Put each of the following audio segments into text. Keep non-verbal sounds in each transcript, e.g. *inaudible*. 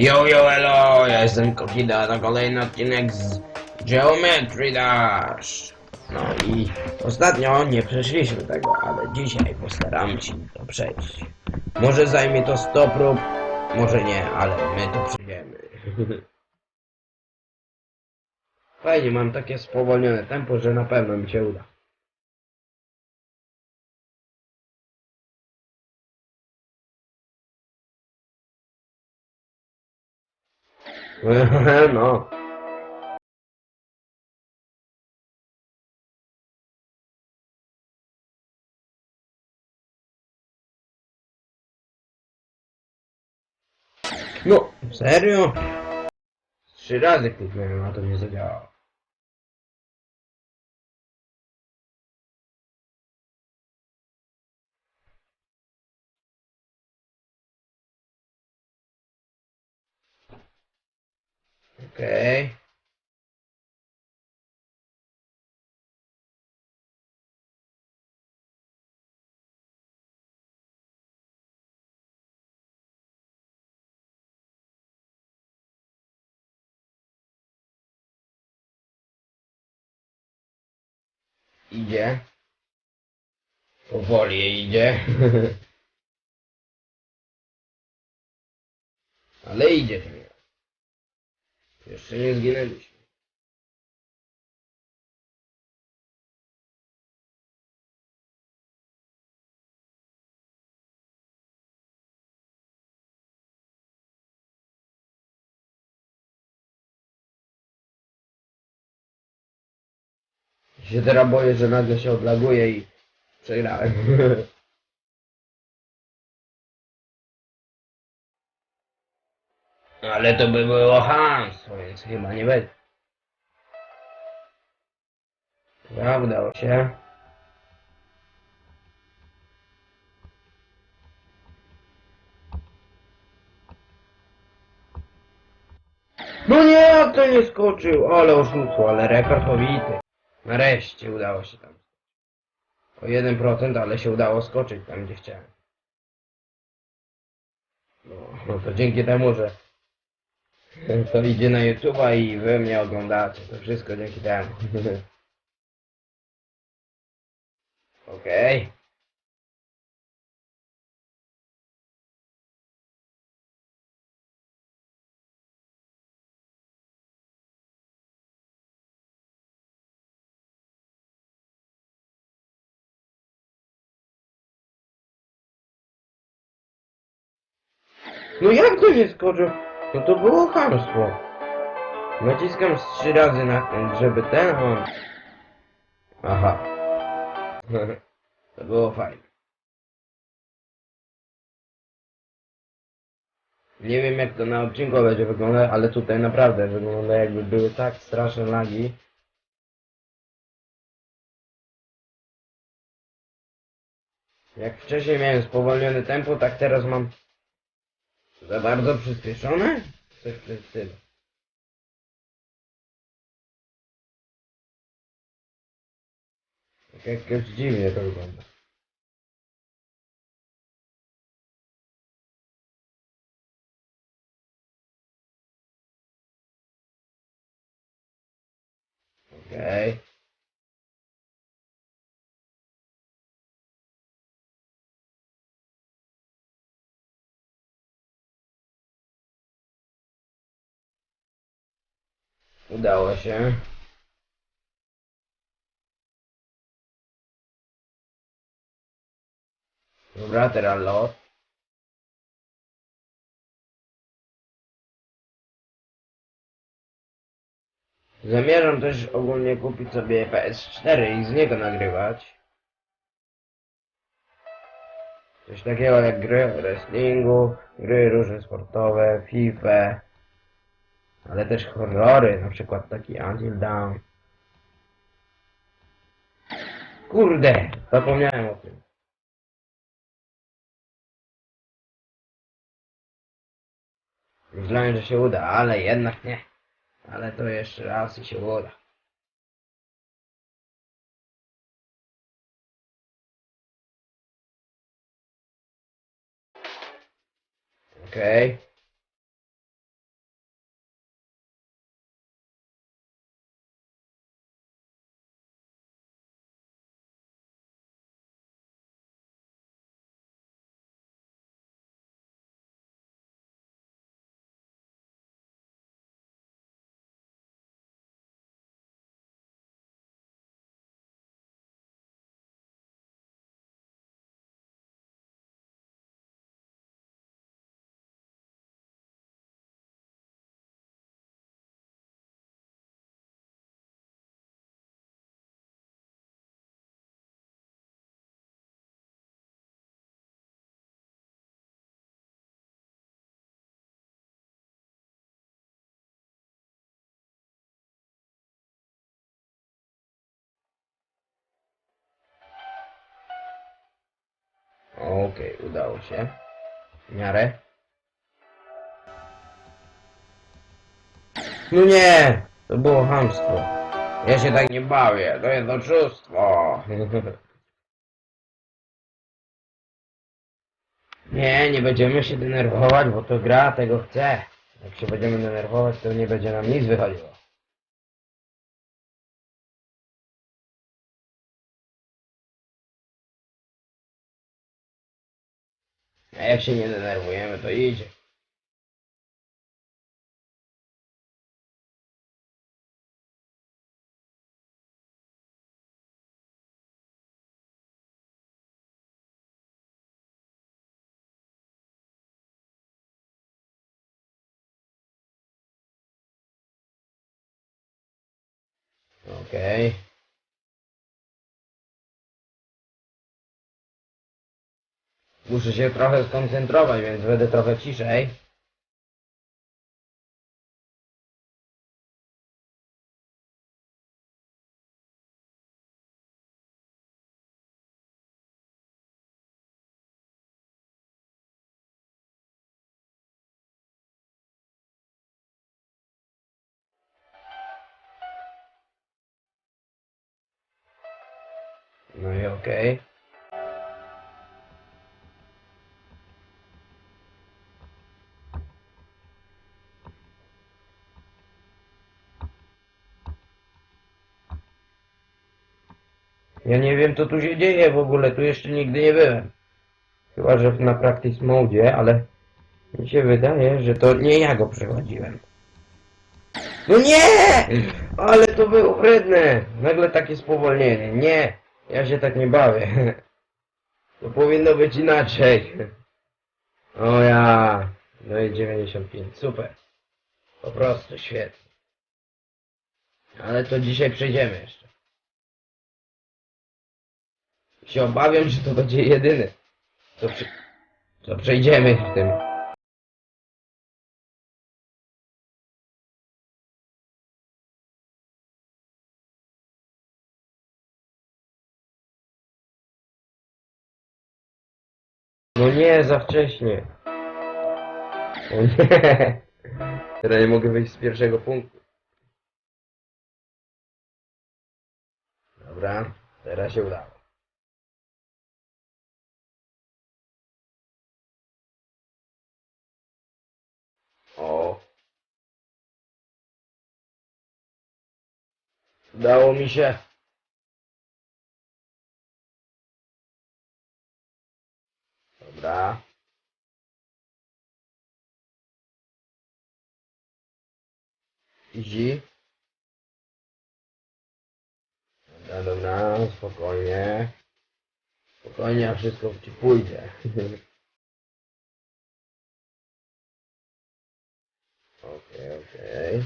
Yo, yo, hello, ja jestem Kokida, to kolejny odcinek z Geometry Dash. No i ostatnio nie przeszliśmy tego, ale dzisiaj postaramy się to przejść. Może zajmie to 100 prób, może nie, ale my to przejdziemy. *laughs* Fajnie, mam takie spowolnione tempo, że na pewno mi się uda. No. No, serio? Trzy razy kliknąłem, a to nie Okej. Idzie. Powoli idzie. *laughs* Ale idzie. Jeszcze nie zginęliśmy. się teraz boję, że nagle się odlaguje i przegrałem. *laughs* Ale to by było hamstwo, więc chyba nie będzie. Dobra, udało się. No nie, jak to nie skoczył, ale oszustwo, ale rekord. Nareszcie udało się tam. O 1%, ale się udało skoczyć tam, gdzie chciałem. No, no to dzięki temu, że to idzie na YouTube'a i wy mnie oglądacie. To wszystko dzięki temu. *laughs* Okej. No jak to nie skoczył? No to było chamstwo. Naciskam z trzy razy na żeby ten on... Aha. *laughs* To było fajne. Nie wiem jak to na odcinku będzie wyglądać, ale tutaj naprawdę wygląda jakby były tak straszne lagi. Jak wcześniej miałem spowolnione tempo, tak teraz mam za bardzo przyspieszone? Coś w tym stylu. Tak jakoś dziwnie to wygląda. Udało się. Dobra, teraz lot. Zamierzam też ogólnie kupić sobie PS4 i z niego nagrywać. Coś takiego jak gry o wrestlingu, gry różne sportowe, FIFA, ale też horrory, na przykład taki Until Dawn. Kurde, zapomniałem o tym. Myślałem, że się uda, ale jednak nie. Ale to jeszcze raz i się uda. Okej. Okej, udało się. W miarę. No nie! To było hamstwo. Ja się tak nie bawię, to jest oszustwo. *laughs* Nie, nie będziemy się denerwować, bo to gra tego chce. Jak się będziemy denerwować, to nie będzie nam nic wychodziło. A jak się nie denerwujemy, to idzie. Okej. Muszę się trochę skoncentrować, więc będę trochę ciszej. No i okej. Ja nie wiem co tu się dzieje w ogóle, tu jeszcze nigdy nie byłem. Chyba, że na practice mode, ale mi się wydaje, że to nie ja go przechodziłem. No nie! Ale to było wredne! Nagle takie spowolnienie. Nie! Ja się tak nie bawię. To powinno być inaczej. O ja! No i 95. Super. Po prostu świetnie. Ale to dzisiaj przejdziemy jeszcze. Się obawiam, że to będzie jedyny. Co, przy... przejdziemy w tym. No nie, za wcześnie. O nie. Teraz nie mogę wyjść z pierwszego punktu. Dobra, teraz się udało. O. Udało mi się. Dobra. Easy. Dobra, dobra, spokojnie. Spokojnie, a wszystko ci pójdzie. *laughs* Okej.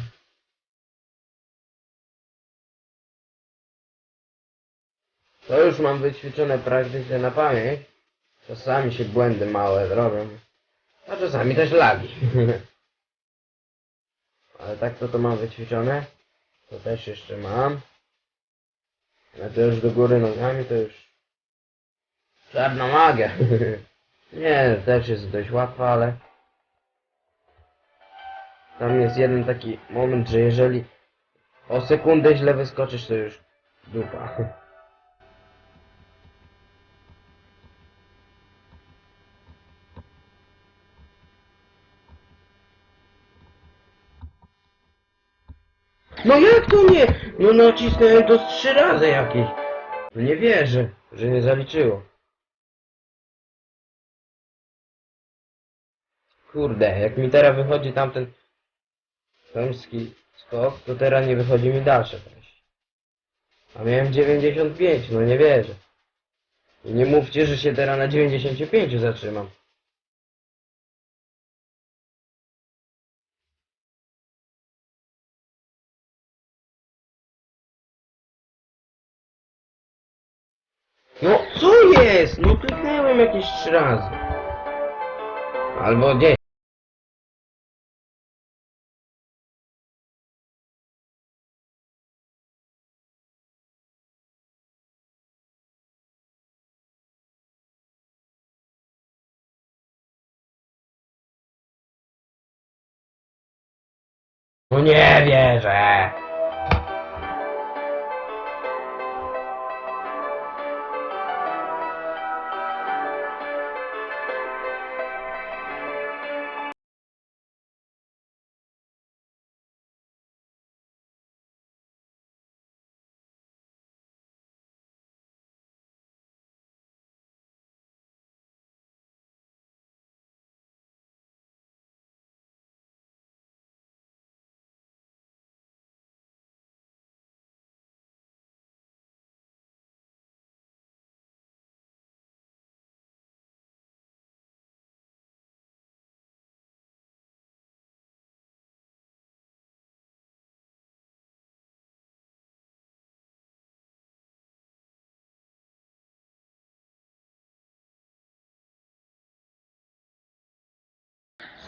To już mam wyćwiczone praktycznie na pamięć. Czasami się błędy małe robią. A czasami też lagi. *laughs* Ale tak to to mam wyćwiczone. To też jeszcze mam. Ale to już do góry nogami to już czarna magia. *laughs* Nie, też jest dość łatwa, ale tam jest jeden taki moment, że jeżeli o sekundę źle wyskoczysz, to już dupa. No jak to nie? No nacisnąłem to z trzy razy jakieś. No nie wierzę, że nie zaliczyło. Kurde, jak mi teraz wychodzi tamten chamski skok, to teraz nie wychodzi mi dalsze treści. A miałem 95, no nie wierzę. I nie mówcie, że się teraz na 95 zatrzymam. No co jest? No kliknąłem jakieś trzy razy. Albo gdzieś. No nie wierzę.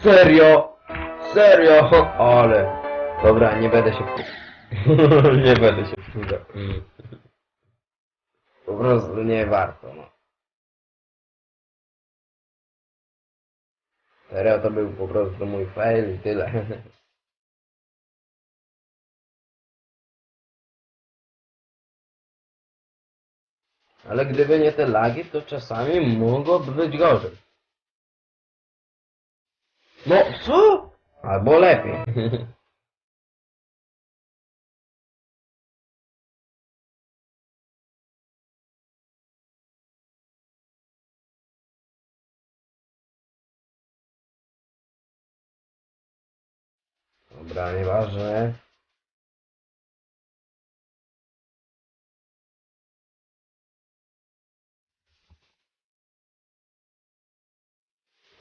Serio? Serio? Ale. Dobra, nie będę się *laughs* Nie będę się. Po prostu nie warto, no. Serio to był po prostu mój fail i tyle. *laughs* Ale gdyby nie te lagi, to czasami mogłoby być gorzej. No, co? Albo lepiej. Dobra, nieważne.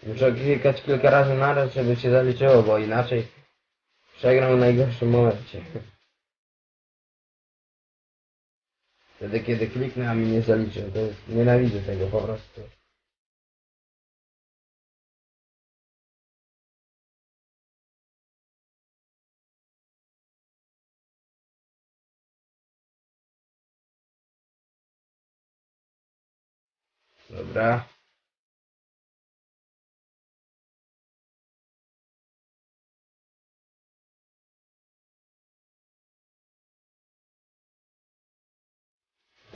Muszę klikać kilka razy naraz, żeby się zaliczyło, bo inaczej przegram w najgorszym momencie. *laughs* Wtedy kiedy kliknę, a mi nie zaliczy. To jest, nienawidzę tego po prostu. Dobra.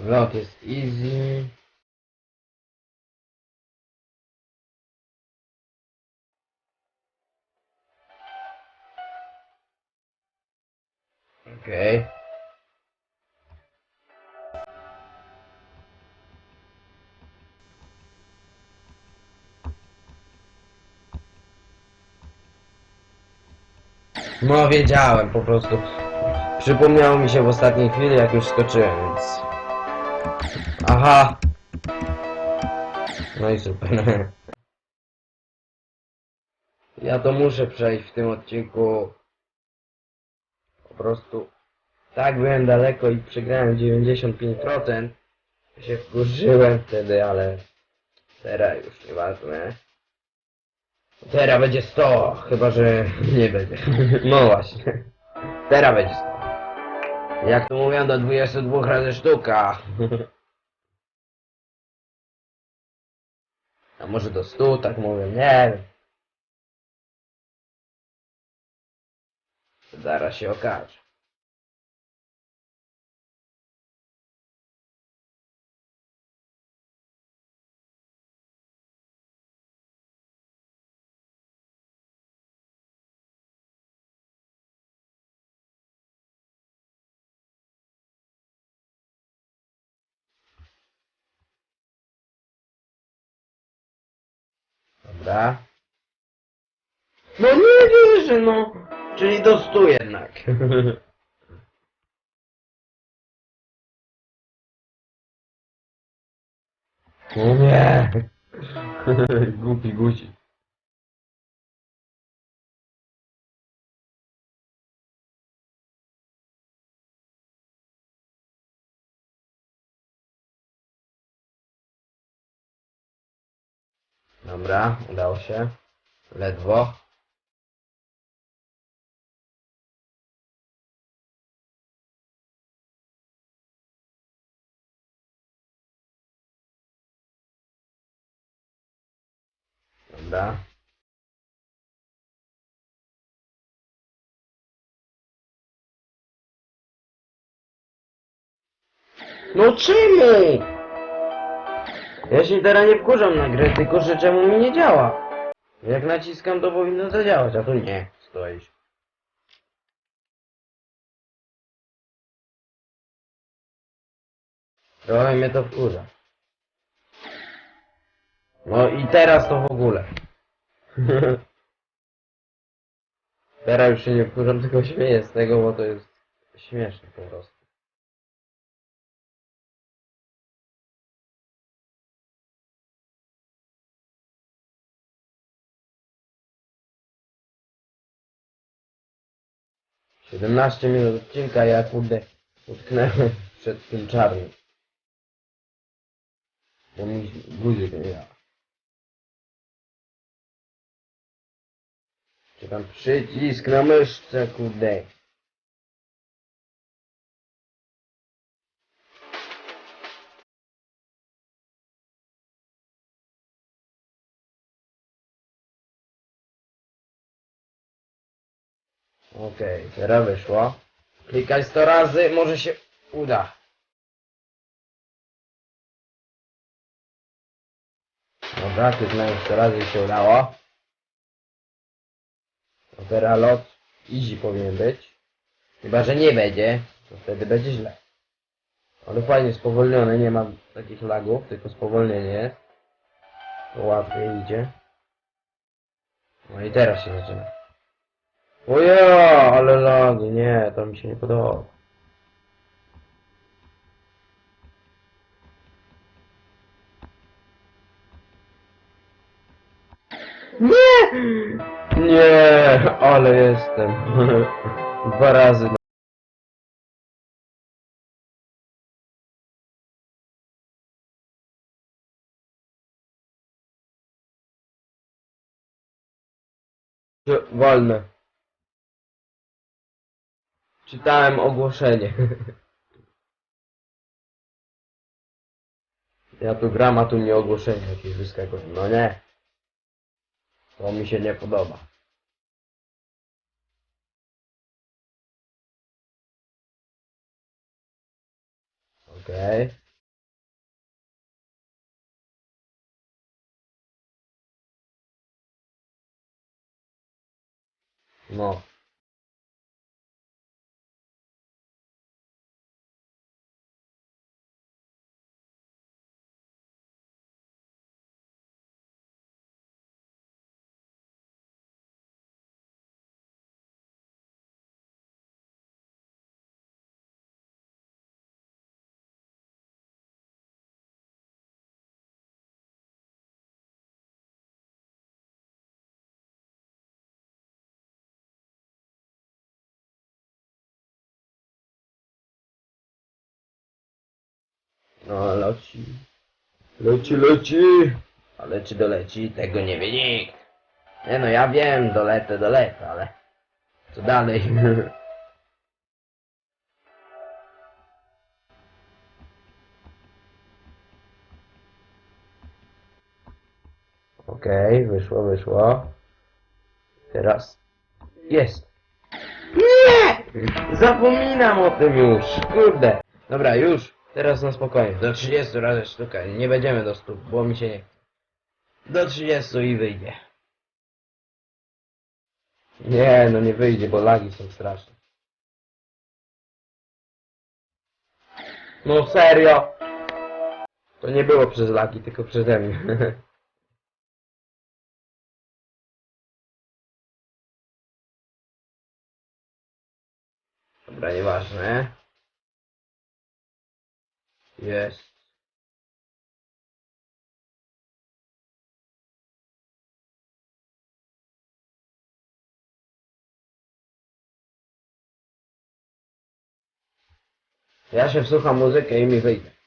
Lot jest easy. Okej. No wiedziałem po prostu. Przypomniało mi się w ostatniej chwili jak już skoczyłem, więc... Aha! No i super. Ja to muszę przejść w tym odcinku. Po prostu tak byłem daleko i przegrałem 95%. Się wkurzyłem wtedy, ale teraz już nieważne. Teraz będzie 100, chyba że *laughs* nie będzie. No właśnie. Teraz będzie 100. Jak to mówią, do 22 razy sztuka. A może do 100, tak mówię, nie wiem. Zaraz się okaże. Dobra. No nie wierzę, no. Czyli do 100 jednak. *laughs* O nie. Głupi guzik. Dobra, udało się. Ledwo. Dobra. No czemu? Ja się teraz nie wkurzam na grę, tylko że czemu mi nie działa? Jak naciskam to powinno zadziałać, a tu nie. Stoisz. Trochę mnie to wkurza. No i teraz to w ogóle. *laughs* teraz już się nie wkurzam, tylko śmieję z tego, bo to jest śmieszne po prostu. Siedemnaście minut odcinka, ja kurde utknęłem przed tym czarnym. Bo mi guzik nie działa. Czy tam przycisk na myszce, kurde. Okej, teraz wyszło. Klikaj 100 razy, może się uda. Dobra, kliknąłem 100 razy i się udało. No teraz lot easy powinien być. Chyba, że nie będzie, to wtedy będzie źle. Ale fajnie spowolnione, nie ma takich lagów, tylko spowolnienie. To łatwiej idzie. No i teraz się zaczyna. Oja, ale lagi, nie, to mi się nie podoba. Nie! Nie, ale jestem. *laughs* Dwa razy. Wolne. Czytałem ogłoszenie. *laughs* Ja tu gram, a tu nie ogłoszenie jakieś wyskakuje. No nie. To mi się nie podoba. Okej. No. No, leci. Leci, leci. Ale czy doleci, tego nie wie nikt. Nie no, ja wiem, doletę, doletę, ale... Co dalej? *laughs* Okej, wyszło, wyszło. Teraz... Jest. Nie! Zapominam o tym już, kurde. Dobra, już. Teraz na spokojnie. Do 30 razy sztuka. Nie będziemy do 100, bo mi się nie. Do 30 i wyjdzie. Nie, no nie wyjdzie, bo lagi są straszne. No serio? To nie było przez lagi, tylko przeze mnie. *laughs* Dobra, nieważne. Jest. Ja się mi wyjdzie.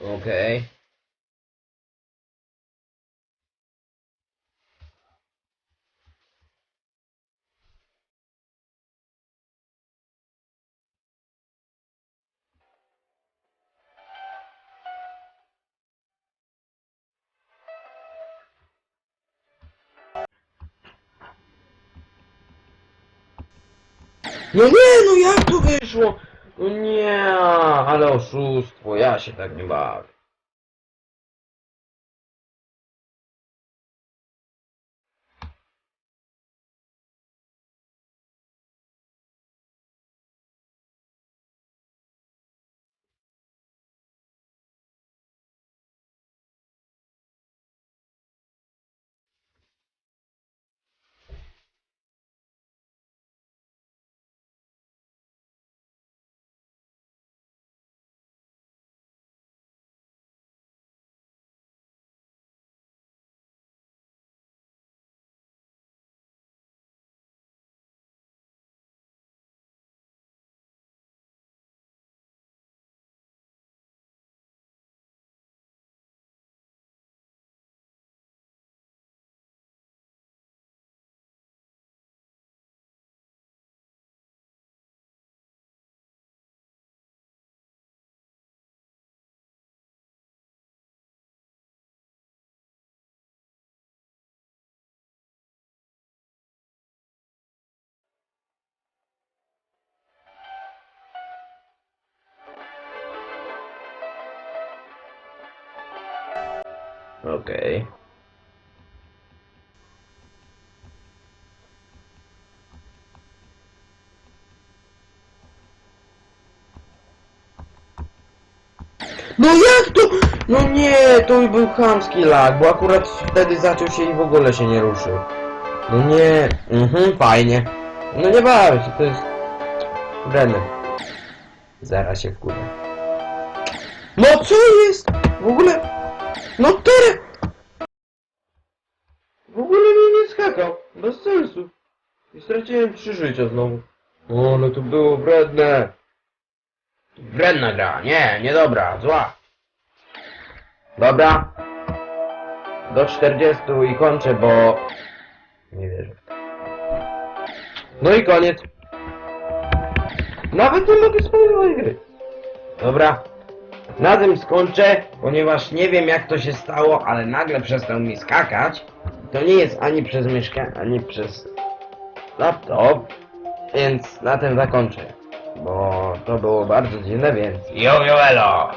Okej. No nie, no jak to wyszło? No nie, ale oszustwo, ja się tak nie bawię. Okej. No jak to? No nie, to był chamski lag, bo akurat wtedy zaczął się i w ogóle się nie ruszył. No nie, mhm, fajnie. No nie bawię się, to jest... Brenner. Zaraz się wkurzę. No co jest? W ogóle... No ty! W ogóle mnie nie skakał. Bez sensu. I straciłem trzy życia znowu. O, ale to było wredne. Wredna gra. Nie, niedobra, zła. Dobra. Do 40 i kończę, bo... Nie wierzę. No i koniec. Nawet nie mogę spoilować gry. Dobra. Na tym skończę, ponieważ nie wiem jak to się stało, ale nagle przestał mi skakać. To nie jest ani przez myszkę, ani przez laptop, więc na tym zakończę. Bo to było bardzo dziwne, więc... Jo, jo, elo!